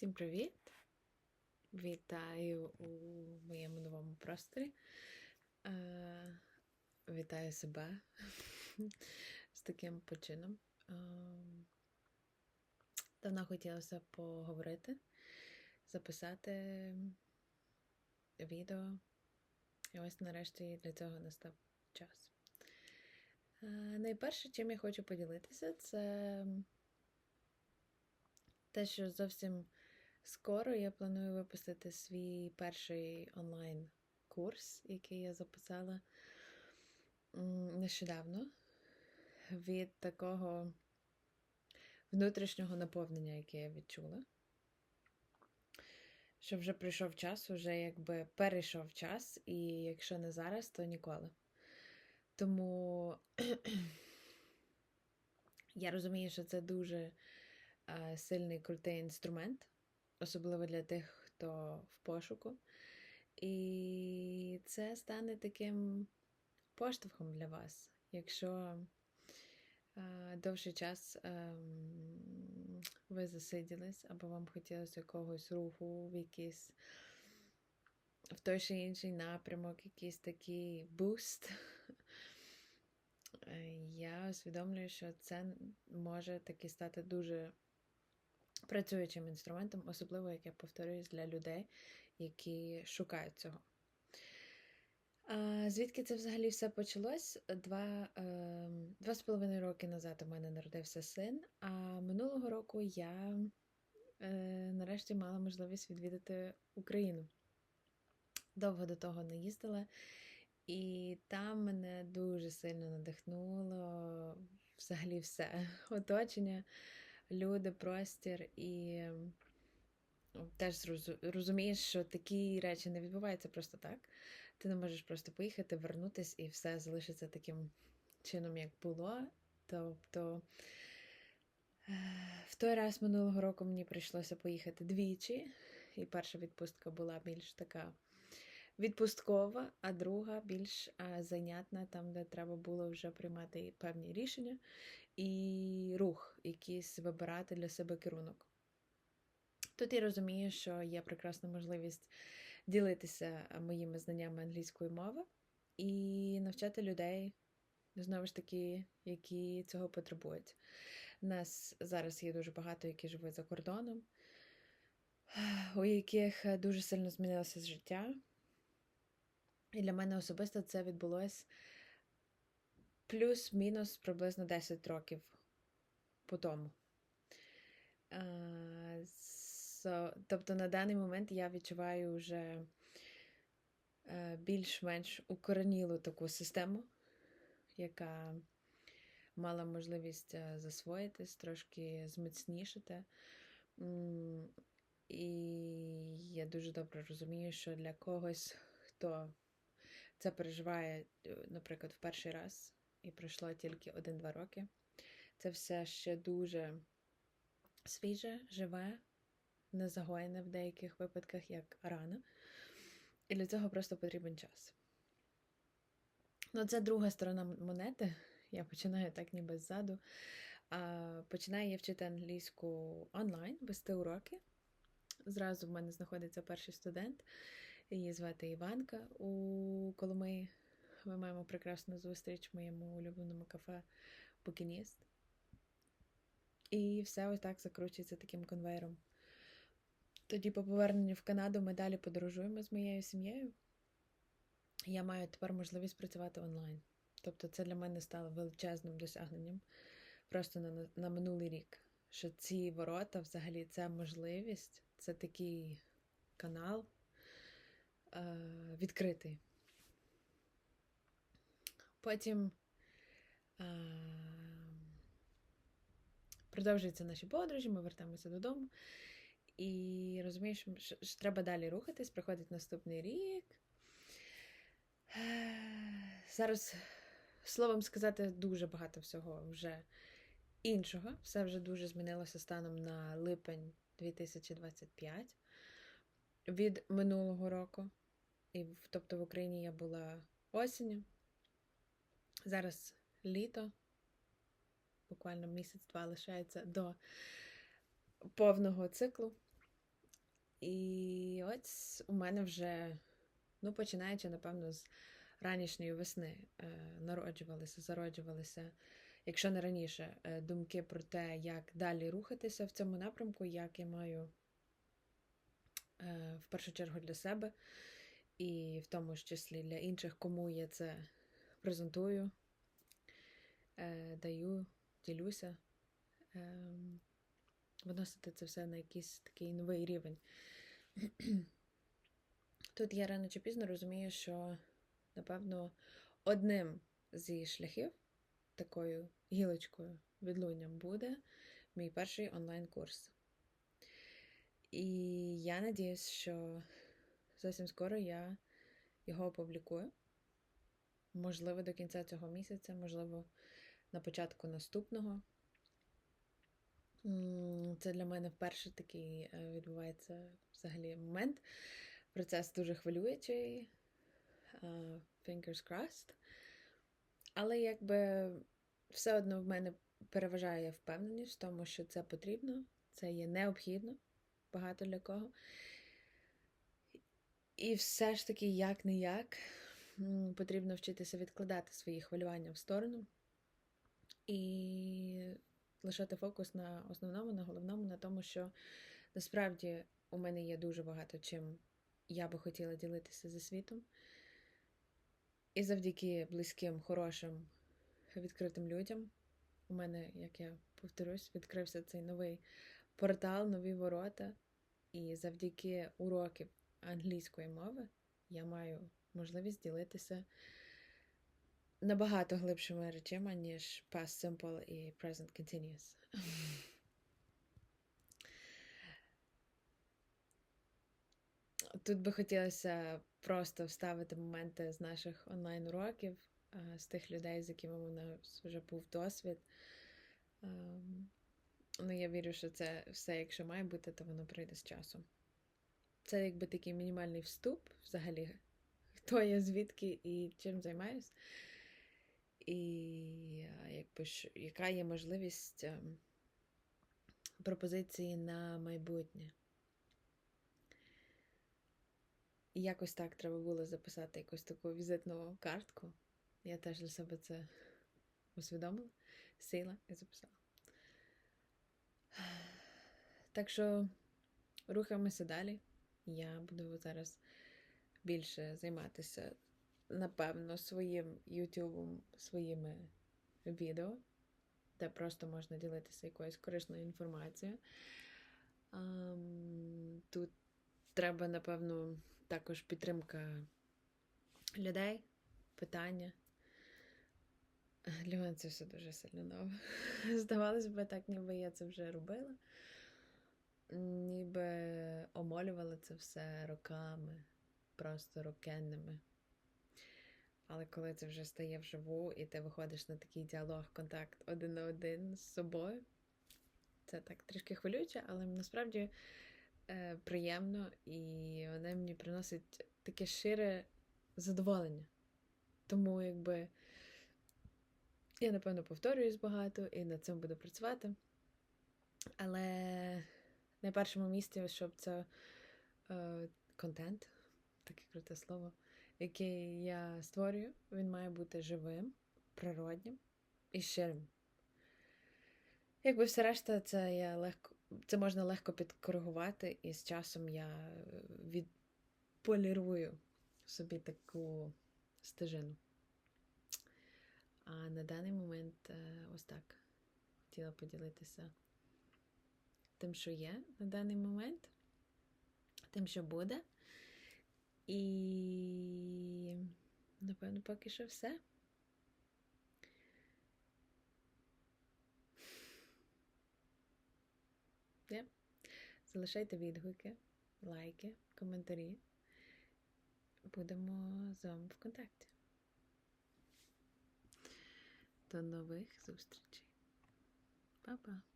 Всім привіт! Вітаю у моєму новому просторі. Е, вітаю себе з таким почином. Е, давно хотілося поговорити, записати відео. І ось нарешті для цього настав час. Е, найперше, чим я хочу поділитися, це те, що зовсім скоро я планую випустити свій перший онлайн-курс, який я записала нещодавно, від такого внутрішнього наповнення, яке я відчула. Що вже прийшов час, вже якби перейшов час, і якщо не зараз, то ніколи. Тому я розумію, що це дуже е, сильний крутий інструмент, особливо для тих, хто в пошуку. І це стане таким поштовхом для вас, якщо е, довший час ем, ви засиділись, або вам хотілося якогось руху в якийсь в той чи інший напрямок, якийсь такий буст. Е, Я усвідомлюю, що це може таки стати дуже працюючим інструментом, особливо, як я повторююсь, для людей, які шукають цього. Звідки це взагалі все почалось? Два, е, два з половиною роки назад у мене народився син, а минулого року я е, нарешті мала можливість відвідати Україну. Довго до того не їздила, і там мене дуже сильно надихнуло взагалі все оточення люди, простір, і теж розумієш, що такі речі не відбуваються просто так. Ти не можеш просто поїхати, вернутись і все залишиться таким чином, як було. Тобто е, в той раз минулого року мені прийшлося поїхати двічі, і перша відпустка була більш така відпусткова, а друга більш а, зайнятна, там, де треба було вже приймати певні рішення і рух, якийсь вибирати для себе керунок. Тут я розумію, що є прекрасна можливість ділитися моїми знаннями англійської мови і навчати людей, знову ж таки, які цього потребують. Нас зараз є дуже багато, які живуть за кордоном, у яких дуже сильно змінилося життя. І для мене особисто це відбулось плюс-мінус приблизно 10 років по тому. So, тобто на даний момент я відчуваю вже е, більш-менш укоренілу таку систему, яка мала можливість е, засвоїтись, трошки зміцнішити. І я дуже добре розумію, що для когось, хто це переживає, е, наприклад, в перший раз, і пройшло тільки один-два роки. Це все ще дуже свіже, живе, незагоєне в деяких випадках, як рана. І для цього просто потрібен час. Ну, це друга сторона монети. Я починаю так ніби ззаду. А, Починаю я вчити англійську онлайн, вести уроки. Зразу в мене знаходиться перший студент. Її звати Іванка у Коломиї. Ми маємо прекрасну зустріч в моєму улюбленому кафе Букініст. І все ось так закручується таким конвейером. Тоді, по поверненню в Канаду, ми далі подорожуємо з моєю сім'єю. Я маю тепер можливість працювати онлайн. Тобто, це для мене стало величезним досягненням просто на, на минулий рік. Що ці ворота, взагалі, це можливість, це такий канал відкритий. Потім е, продовжуються наші подорожі, ми вертаємося додому. І розумієш, що, що треба далі рухатись, приходить наступний рік. Е, Зараз, словом сказати, дуже багато всього вже іншого. Все вже дуже змінилося станом на липень 2025 від минулого року. І, тобто в Україні я була осінню. Зараз літо, буквально місяць-два лишається до повного циклу. І ось у мене вже, ну, починаючи, напевно, з ранішньої весни е, народжувалися, зароджувалися, якщо не раніше, е, думки про те, як далі рухатися в цьому напрямку, як я маю е, в першу чергу для себе, і в тому ж числі для інших, кому я це презентую, е, даю, ділюся. Ем, виносити це все на якийсь такий новий рівень. Тут я рано чи пізно розумію, що, напевно, одним зі шляхів, такою гілочкою відлунням буде мій перший онлайн-курс. І я надіюсь, що зовсім скоро я його опублікую. Можливо, до кінця цього місяця, можливо, на початку наступного. Це для мене вперше такий е, відбувається взагалі момент. Процес дуже хвилюючий. е, Fingers crossed. Але якби все одно в мене переважає впевненість в тому, що це потрібно, це є необхідно багато для кого. І все ж таки, як не як, потрібно вчитися відкладати свої хвилювання в сторону і лишати фокус на основному, на головному, на тому, що насправді у мене є дуже багато чим я би хотіла ділитися зі світом. І завдяки близьким, хорошим, відкритим людям у мене, як я повторюсь, відкрився цей новий портал, нові ворота. І завдяки уроків англійської мови я маю можливість ділитися набагато глибшими речами, ніж past simple і present continuous. Тут би хотілося просто вставити моменти з наших онлайн-уроків, з тих людей, з якими у нас вже був досвід. Ем, Ну, я вірю, що це все, якщо має бути, то воно прийде з часом. Це якби такий мінімальний вступ, взагалі, хто я, звідки і чим займаюсь. І якби яка є можливість ем, пропозиції на майбутнє. І якось так треба було записати якусь таку візитну картку. Я теж для себе це усвідомила, сіла і записала. Так що рухаємося далі. Я буду зараз більше займатися, напевно, своїм ютубом, своїми відео, де просто можна ділитися якоюсь корисною інформацією. Тут треба, напевно, також підтримка людей, питання. Для мене це все дуже сильно нове. Здавалось би, так, ніби я це вже робила. Ніби омолювала це все роками, просто рокенними. Але коли це вже стає вживу, і ти виходиш на такий діалог, контакт один на один з собою, це так трішки хвилююче, але насправді е, приємно і воно мені приносить таке щире задоволення. Тому, якби. Я, напевно, повторююсь багато і над цим буду працювати. Але на першому місці, щоб це е, контент, таке круте слово, який я створюю, він має бути живим, природнім і щирим. Якби все решта, це я легко, це можна легко підкоригувати, і з часом я відполірую собі таку стежину. А на даний момент е, ось так хотіла поділитися тим, що є на даний момент, тим, що буде. І, напевно, поки що все. Yeah. Залишайте відгуки, лайки, коментарі. Будемо з вами в контакті. До нових зустрічей. Па-па!